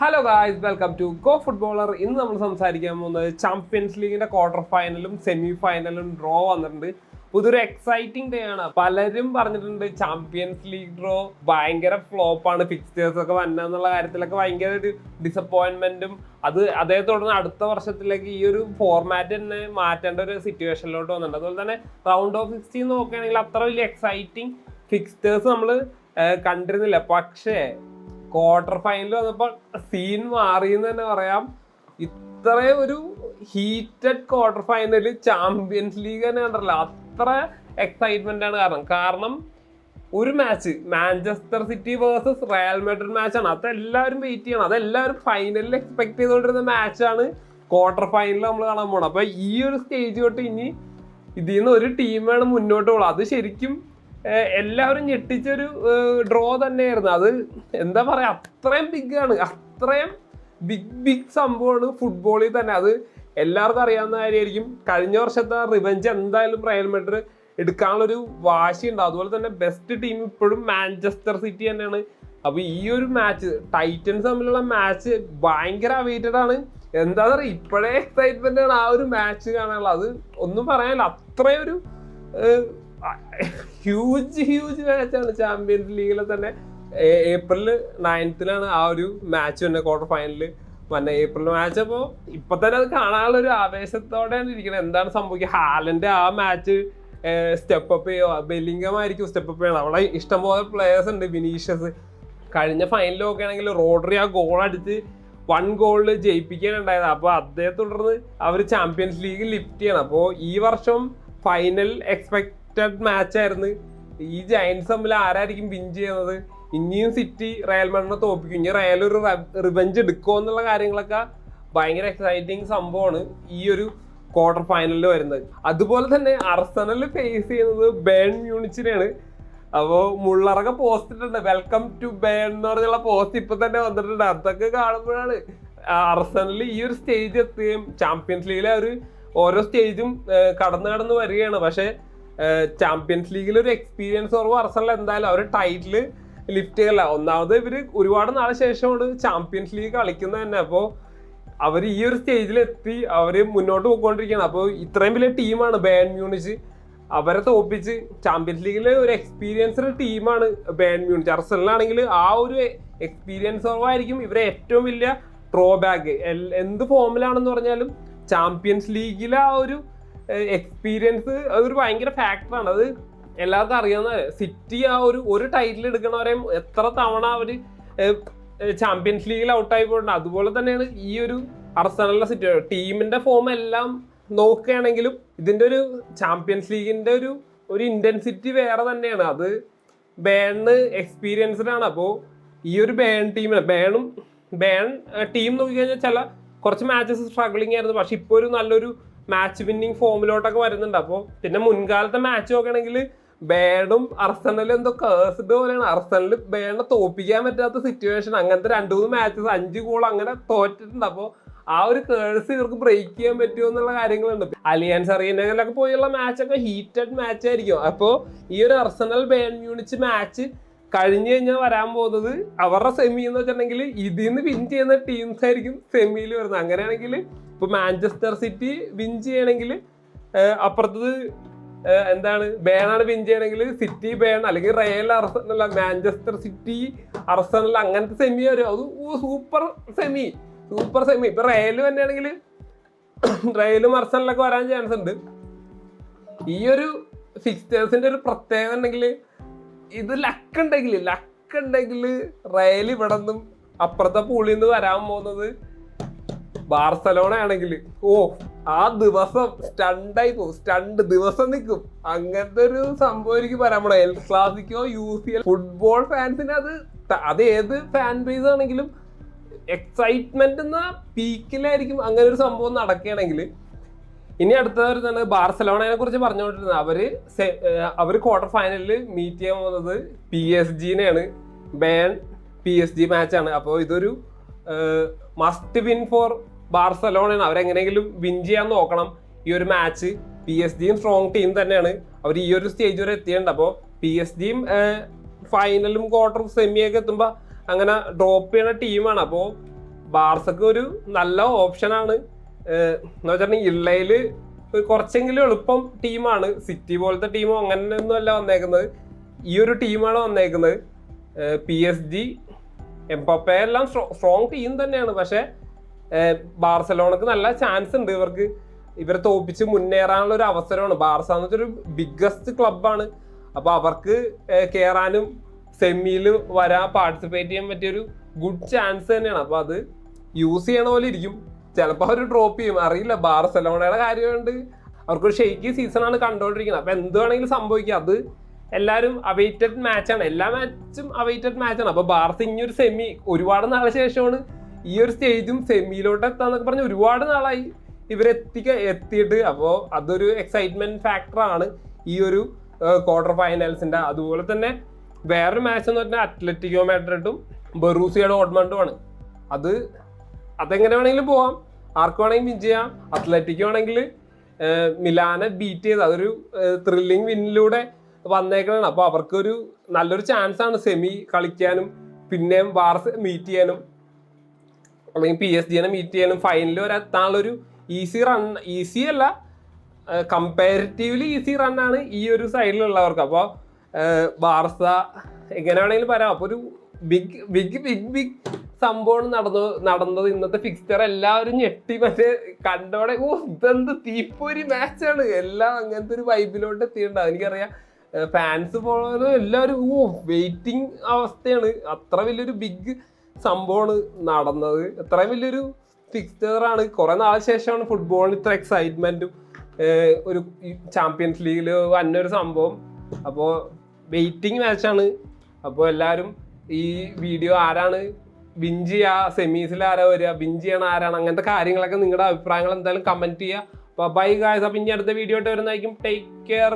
Hello guys welcome to go footballer ഇന്ന് നമ്മൾ സംസാരിക്കാൻ പോകുന്നത് ചാമ്പ്യൻസ് ലീഗിന്റെ ക്വാർട്ടർ ഫൈനലും സെമി ഫൈനലും ഡ്രോ വന്നിട്ടുണ്ട്. പുതിയൊരു എക്സൈറ്റിംഗ് ഡേ ആണ്. പലരും പറഞ്ഞിട്ടുണ്ട് ചാമ്പ്യൻസ് ലീഗ് ഡ്രോ ഭയങ്കര ഫ്ലോപ്പാണ് ഫിക്സ്റ്റേഴ്സ് ഒക്കെ വന്ന എന്നുള്ള കാര്യത്തിലൊക്കെ ഭയങ്കര ഒരു ഡിസപ്പോയിന്റ്മെന്റും അത് അതേ തുടർന്ന് അടുത്ത വർഷത്തിലേക്ക് ഈ ഒരു ഫോർമാറ്റ് തന്നെ മാറ്റേണ്ട ഒരു സിറ്റുവേഷനിലോട്ട് വന്നിട്ടുണ്ട്. അതുപോലെ തന്നെ റൗണ്ട് ഓഫ് സിക്സ്റ്റീൻ നോക്കുകയാണെങ്കിൽ അത്ര വലിയ എക്സൈറ്റിംഗ് ഫിക്സ്റ്റേഴ്സ് നമ്മൾ കണ്ടിരുന്നില്ല. പക്ഷേ ക്വാർട്ടർ ഫൈനൽ വന്നപ്പോൾ സീൻ മാറി എന്ന് തന്നെ പറയാം. ഇത്രയും ഒരു heated quarter final Champions League തന്നെ കണ്ടല്ലോ അത്ര എക്സൈറ്റ്മെന്റ് ആണ് കാരണം. കാരണം ഒരു match Manchester City versus Real Madrid മാച്ചാണ് അതെല്ലാവരും വെയിറ്റ് ചെയ്യണം. അതെല്ലാവരും ഫൈനലിൽ എക്സ്പെക്ട് ചെയ്തുകൊണ്ടിരുന്ന മാച്ചാണ് ക്വാർട്ടർ ഫൈനലിൽ നമ്മൾ കാണാൻ പോകണം അപ്പൊ ഈ ഒരു സ്റ്റേജ് തൊട്ട് ഇനി ഇതിൽ നിന്ന് ഒരു ടീമാണ് മുന്നോട്ട് പോകുന്നത് അത് ശരിക്കും എല്ലാവരും ഞെട്ടിച്ചൊരു ഡ്രോ തന്നെയായിരുന്നു. അത് എന്താ പറയാ അത്രയും ബിഗ് ആണ്. അത്രയും ബിഗ് ബിഗ് സംഭവമാണ് ഫുട്ബോളിൽ തന്നെ. അത് എല്ലാവർക്കും അറിയാവുന്ന കാര്യമായിരിക്കും. കഴിഞ്ഞ വർഷത്തെ റിവഞ്ച് എന്തായാലും റയൽ മെഡ്രിഡ് എടുക്കാനുള്ളൊരു വാശി ഉണ്ട് അതുപോലെ തന്നെ ബെസ്റ്റ് ടീം ഇപ്പോഴും മാഞ്ചസ്റ്റർ സിറ്റി തന്നെയാണ്. അപ്പൊ ഈ ഒരു മാച്ച് ടൈറ്റൻസ് തമ്മിലുള്ള മാച്ച് ഭയങ്കര അവൈറ്റഡ് ആണ്. എന്താ പറയുക ഇപ്പോഴേ എക്സൈറ്റ്മെന്റ് ആണ് ആ ഒരു മാച്ച് കാണാനുള്ളത്. അത് ഒന്നും പറയാനില്ല. അത്രയൊരു ഹ്യൂജ് ഹ്യൂജ് മാച്ചാണ് ചാമ്പ്യൻസ് ലീഗിലെ തന്നെ. ഏപ്രിൽ നയൻത്തിലാണ് ആ ഒരു മാച്ച് തന്നെ ക്വാർട്ടർ ഫൈനലിൽ വന്ന. ഏപ്രിൽ മാച്ച് അപ്പോൾ ഇപ്പൊ തന്നെ അത് കാണാനുള്ള ഒരു ആവേശത്തോടെയാണ് ഇരിക്കുന്നത് എന്താണ് സംഭവിക്കുക? ഹാലന്റെ ആ മാച്ച് സ്റ്റെപ്പ് അപ്പ് ചെയ്യോ? ബെല്ലിംഗം ആയിരിക്കും സ്റ്റെപ്പ് അപ്പ് ചെയ്യണം. അവിടെ ഇഷ്ടംപോലെ പ്ലെയേഴ്സ് ഉണ്ട്. വിനീഷ്യസ് കഴിഞ്ഞ ഫൈനലിൽ ഒക്കെ ആണെങ്കിൽ റോഡറി ആ ഗോൾ അടിച്ച് വൺ ഗോളിൽ ജയിപ്പിക്കാനുണ്ടായത് അപ്പോൾ അദ്ദേഹത്തെ തുടർന്ന് അവർ ചാമ്പ്യൻസ് ലീഗ് ലിഫ്റ്റ് ചെയ്യണം. അപ്പോൾ ഈ വർഷം ഫൈനൽ എക്സ്പെക്റ്റഡ് മാച്ച് ആയിരുന്നു. ഈ ജയൻസ് തമ്മിൽ ആരായിരിക്കും വിൻ ചെയ്യുന്നത്? ഇനിയും സിറ്റി റയൽ മണ്ണിനെ തോപ്പിക്കും ഇനി റയൽ ഒരു റിവഞ്ച് എടുക്കുമോ എന്നുള്ള കാര്യങ്ങളൊക്കെ ഭയങ്കര എക്സൈറ്റിംഗ് സംഭവമാണ് ഈ ഒരു ക്വാർട്ടർ ഫൈനലിൽ വരുന്നത്. അതുപോലെ തന്നെ അർസനൽ ഫേസ് ചെയ്യുന്നത് ബേൺ മ്യൂണിച്ചിനെയാണ് അപ്പോൾ മുള്ളറൊക്കെ പോസ്റ്റ് ഇട്ടിട്ടുണ്ട്. വെൽക്കം ടു ബേൺ എന്ന് പറഞ്ഞുള്ള പോസ്റ്റ് ഇപ്പൊ തന്നെ വന്നിട്ടുണ്ട്. അതൊക്കെ കാണുമ്പോഴാണ് അർസനൽ ഈ ഒരു സ്റ്റേജ് എത്തുകയും ചാമ്പ്യൻസ് ലീഗിലെ ഒരു ഓരോ സ്റ്റേജും കടന്നു കടന്ന് വരികയാണ്. പക്ഷെ ചാമ്പ്യൻസ് ലീഗിൽ ഒരു എക്സ്പീരിയൻസ് കുറവ് അർസണൽ എന്തായാലും അവർ ടൈറ്റിൽ ലിഫ്റ്റ് ചെയ്യല്ല. ഒന്നാമത് ഇവർ ഒരുപാട് നാളെ ശേഷമാണ് ചാമ്പ്യൻസ് ലീഗ് കളിക്കുന്നത് തന്നെ. അപ്പോൾ അവർ ഈ ഒരു സ്റ്റേജിൽ എത്തി അവർ മുന്നോട്ട് പോയിക്കൊണ്ടിരിക്കുകയാണ്. അപ്പോൾ ഇത്രയും വലിയ ടീമാണ് ബേൺ മ്യൂണിച്ച് അവരെ തോപ്പിച്ച് ചാമ്പ്യൻസ് ലീഗിലെ ഒരു എക്സ്പീരിയൻസ്ഡ് ടീമാണ് ബേൺ മ്യൂണിച്ച് അർസണലാണെങ്കിൽ ആ ഒരു എക്സ്പീരിയൻസ് കുറവായിരിക്കും ഇവരെ ഏറ്റവും വലിയ ഡ്രോബാക്ക് എന്ത് ഫോമിലാണെന്ന് പറഞ്ഞാലും ചാമ്പ്യൻസ് ലീഗിലെ ആ ഒരു എക്സ്പീരിയൻസ് അതൊരു ഭയങ്കര ഫാക്ടറാണ് അത് എല്ലാവർക്കും അറിയാവുന്ന സിറ്റി ആ ഒരു ഒരു ടൈറ്റിൽ എടുക്കണവരെയും എത്ര തവണ അവർ ചാമ്പ്യൻസ് ലീഗിൽ ഔട്ടായി പോയിട്ടുണ്ട്. അതുപോലെ തന്നെയാണ് ഈ ഒരു അർസനലിന്റെ സിറ്റി ടീമിന്റെ ഫോം എല്ലാം നോക്കുകയാണെങ്കിലും ഇതിന്റെ ഒരു ചാമ്പ്യൻസ് ലീഗിന്റെ ഒരു ഒരു ഇന്റൻസിറ്റി വേറെ തന്നെയാണ്. അത് ബേണിന് എക്സ്പീരിയൻസ്ഡ് ആണ്. അപ്പോൾ ഈ ഒരു ബേൺ ടീമിന് ബേണും ബേൺ ടീം നോക്കിക്കഴിഞ്ഞാൽ ചില കുറച്ച് മാച്ചസ് സ്ട്രഗ്ലിംഗ് ആയിരുന്നു. പക്ഷെ ഇപ്പോൾ ഒരു നല്ലൊരു മാച്ച് വിന്നിങ് ഫോമിലോട്ടൊക്കെ വരുന്നുണ്ട്. അപ്പോൾ പിന്നെ മുൻകാലത്തെ മാച്ച് നോക്കുകയാണെങ്കിൽ ബേണും അർസണലും എന്തോ കേസ്ഡ് പോലെയാണ്. അർസനൽ ബേണിനെ തോപ്പിക്കാൻ പറ്റാത്ത സിറ്റുവേഷൻ അങ്ങനത്തെ രണ്ട് മൂന്ന് മാച്ചസ് അഞ്ച് ഗോൾ അങ്ങനെ തോറ്റിട്ടുണ്ട്. അപ്പോൾ ആ ഒരു കേഴ്സ് ഇവർക്ക് ബ്രേക്ക് ചെയ്യാൻ പറ്റുമോ എന്നുള്ള കാര്യങ്ങളുണ്ട്. അലിയൻസ് അറിയുന്നതിലൊക്കെ പോയുള്ള മാച്ചൊക്കെ ഹീറ്റഡ് മാച്ച് ആയിരിക്കും. അപ്പോൾ ഈ ഒരു അർസണൽ ബേൺ മ്യൂണിച്ച് മാച്ച് കഴിഞ്ഞു കഴിഞ്ഞാൽ വരാൻ പോകുന്നത് അവരുടെ സെമി എന്ന് വെച്ചിട്ടുണ്ടെങ്കിൽ ഇതിൽ നിന്ന് വിൻ ചെയ്യുന്ന ടീംസ് ആയിരിക്കും സെമിയിൽ വരുന്നത്. അങ്ങനെയാണെങ്കിൽ ഇപ്പൊ മാഞ്ചസ്റ്റർ സിറ്റി വിൻ ചെയ്യണമെങ്കിൽ അപ്പുറത്തത് എന്താണ് ബേണാണ് വിൻ ചെയ്യണമെങ്കിൽ സിറ്റി ബേൺ അല്ലെങ്കിൽ Real Arsenal Manchester City Arsenal അങ്ങനത്തെ സെമി വരും. അത് സൂപ്പർ സെമി സൂപ്പർ സെമി ഇപ്പൊ റയൽ തന്നെയാണെങ്കിൽ റയലും അർസനലൊക്കെ വരാൻ ചാൻസ് ഉണ്ട്. ഈ ഒരു സിക്സ്റ്റേഴ്സിന്റെ ഒരു പ്രത്യേകത ഉണ്ടെങ്കിൽ ഇത് ലക്ക് ഉണ്ടെങ്കിൽ ലക്ക് ഉണ്ടെങ്കിൽ റയൽ ഇവിടെ നിന്നും അപ്പുറത്തെ പൂളിൽ നിന്ന് വരാൻ പോകുന്നത് ബാർസലോണ ആണെങ്കിൽ ഓ ആ ദിവസം സ്റ്റണ്ടായി പോകും. സ്റ്റണ്ട് ദിവസം നിൽക്കും. അങ്ങനത്തെ ഒരു സംഭവം എനിക്ക് പറയാൻ പോണേ El Clasico U C L football ഫാൻസിന് അത് അത് ഏത് ഫാൻ ബേസ് ആണെങ്കിലും എക്സൈറ്റ്മെന്റ് എന്ന പീക്കിലായിരിക്കും അങ്ങനെ ഒരു സംഭവം നടക്കുകയാണെങ്കിൽ. ഇനി അടുത്ത തന്നെ ബാർസലോണയെ കുറിച്ച് പറഞ്ഞുകൊണ്ടിരുന്നത്. അവർ അവർ ക്വാർട്ടർ ഫൈനലിൽ മീറ്റ് ചെയ്യാൻ പോകുന്നത് പി എസ് ജിനെയാണ് ബേൺ പി എസ് ജി മാച്ചാണ് അപ്പോൾ ഇതൊരു മസ്റ്റ് വിൻ ഫോർ ബാർസലോണയാണ്. അവരെങ്ങനെയെങ്കിലും വിൻ ചെയ്യാൻ നോക്കണം. ഈ ഒരു മാച്ച് പി എസ് ജിയും സ്ട്രോങ് ടീം തന്നെയാണ്. അവർ ഈ ഒരു സ്റ്റേജ് വരെ എത്തിയിട്ടുണ്ട്. അപ്പോൾ പി എസ് ജിയും ഫൈനലും ക്വാർട്ടർ സെമിയൊക്കെ എത്തുമ്പോൾ അങ്ങനെ ഡ്രോപ്പ് ചെയ്യുന്ന ടീമാണ് അപ്പോൾ ബാർസക്ക് ഒരു നല്ല ഓപ്ഷനാണ് എന്ന് വെച്ചിട്ടുണ്ടെങ്കിൽ ഇള്ളയിൽ കുറച്ചെങ്കിലും എളുപ്പം ടീമാണ് സിറ്റി പോലത്തെ ടീമോ അങ്ങനെയൊന്നും അല്ല വന്നേക്കുന്നത്. ഈ ഒരു ടീമാണ് വന്നേക്കുന്നത്. പി എസ് ജി എംപപ്പെ എല്ലാം സ്ട്രോങ് ടീം തന്നെയാണ്. പക്ഷെ ബാർസലോണക്ക് നല്ല ചാൻസ് ഉണ്ട്. ഇവർക്ക് ഇവരെ തോപ്പിച്ച് മുന്നേറാനുള്ള ഒരു അവസരമാണ്. ബാർസ എന്ന് വെച്ചൊരു ബിഗ്ഗസ്റ്റ് ക്ലബാണ് അപ്പൊ അവർക്ക് കയറാനും സെമിയിൽ വരാൻ പാർട്ടിസിപ്പേറ്റ് ചെയ്യാൻ പറ്റിയൊരു ഗുഡ് ചാൻസ് തന്നെയാണ്. അപ്പൊ അത് യൂസ് ചെയ്യണ പോലെ ഇരിക്കും. ചിലപ്പോൾ അവർ ഡ്രോപ്പ് ചെയ്യും. അറിയില്ല ബാർസലോണയുടെ കാര്യമുണ്ട്. അവർക്കൊരു ഷെയ്ക്കി സീസണാണ് കണ്ടുകൊണ്ടിരിക്കുന്നത്. അപ്പൊ എന്ത് വേണമെങ്കിലും സംഭവിക്കുക അത് എല്ലാവരും അവൈറ്റഡ് മാച്ചാണ് എല്ലാ മാച്ചും അവൈറ്റഡ് മാച്ചാണ് അപ്പൊ ബാർസ ഇനി ഒരു സെമി ഒരുപാട് നാളെ ശേഷമാണ് ഈ ഒരു സ്റ്റേജും സെമിയിലോട്ട് എത്താന്നൊക്കെ പറഞ്ഞ് ഒരുപാട് നാളായി ഇവരെത്തിക്ക എത്തിയിട്ട്. അപ്പോൾ അതൊരു എക്സൈറ്റ്മെന്റ് ഫാക്ടറാണ് ഈ ഒരു ക്വാർട്ടർ ഫൈനൽസിന്റെ അതുപോലെ തന്നെ വേറൊരു മാച്ച് എന്ന് പറഞ്ഞാൽ അത്ലറ്റിക്കോ മാഡ്രിഡും ബെറൂസിയുടെ ഓട്ട്മണ്ടുമാണ് അത് അതെങ്ങനെ വേണമെങ്കിലും പോവാം. ആർക്ക് വേണമെങ്കിലും വിൻ ചെയ്യാം. അത്ലറ്റിക്കോ ആണെങ്കിൽ മിലാനെ ബീറ്റ് ചെയ്ത് അതൊരു ത്രില്ലിംഗ് വിന്നിലൂടെ വന്നേക്കണം അപ്പോൾ അവർക്കൊരു നല്ലൊരു ചാൻസ് ആണ് സെമി കളിക്കാനും പിന്നെയും ബാർസ് മീറ്റ് ചെയ്യാനും. അല്ലെങ്കിൽ പി എസ് ജിനെ മീറ്റ് ചെയ്യാനും ഫൈനലിൽ വരെ എത്താനുള്ളൊരു ഈസി റൺ ഈസി അല്ല കമ്പാരിറ്റീവ്ലി ഈസി റൺ ആണ് ഈ ഒരു സൈഡിലുള്ളവർക്ക് അപ്പോൾ ബാർസ എങ്ങനെ വേണമെങ്കിലും പറയാം അപ്പോൾ ഒരു ബിഗ് ബിഗ് ബിഗ് ബിഗ് സംഭവം നടന്നു നടന്നത്. ഇന്നത്തെ ഫിക്സ്ചർ എല്ലാവരും ഞെട്ടി. മറ്റേ കണ്ടോടെ ഓ ഇതെന്ത് തീപ്പൊരി മാച്ചാണ് എല്ലാം അങ്ങനത്തെ ഒരു വൈബിലോട്ട് എത്തിയിട്ടുണ്ട്. എനിക്കറിയാം ഫാൻസ് ഫോളോവർ എല്ലാവരും ഓ വെയിറ്റിംഗ് അവസ്ഥയാണ്. അത്ര വലിയൊരു ബിഗ് സംഭവമാണ് നടന്നത്. അത്രയും വലിയൊരു ഫിക്സ്ചറാണ് കുറെ നാളെ ശേഷമാണ് ഫുട്ബോളിന് ഇത്ര എക്സൈറ്റ്മെന്റും ഒരു ചാമ്പ്യൻസ് ലീഗിൽ വന്നൊരു സംഭവം. അപ്പോൾ വെയിറ്റിംഗ് മാച്ചാണ് അപ്പോൾ എല്ലാവരും ഈ വീഡിയോ ആരാണ് വിൻ ചെയ്യുക സെമീസിൽ ആരാ വരിക വിൻ ആരാണ് അങ്ങനത്തെ കാര്യങ്ങളൊക്കെ നിങ്ങളുടെ അഭിപ്രായങ്ങൾ എന്തായാലും കമന്റ് ചെയ്യുക. ബൈ ഗായ്സ് അപ്പം ഇനി അടുത്ത വീഡിയോ ആയിട്ട് വരുന്നതായിരിക്കും. Take care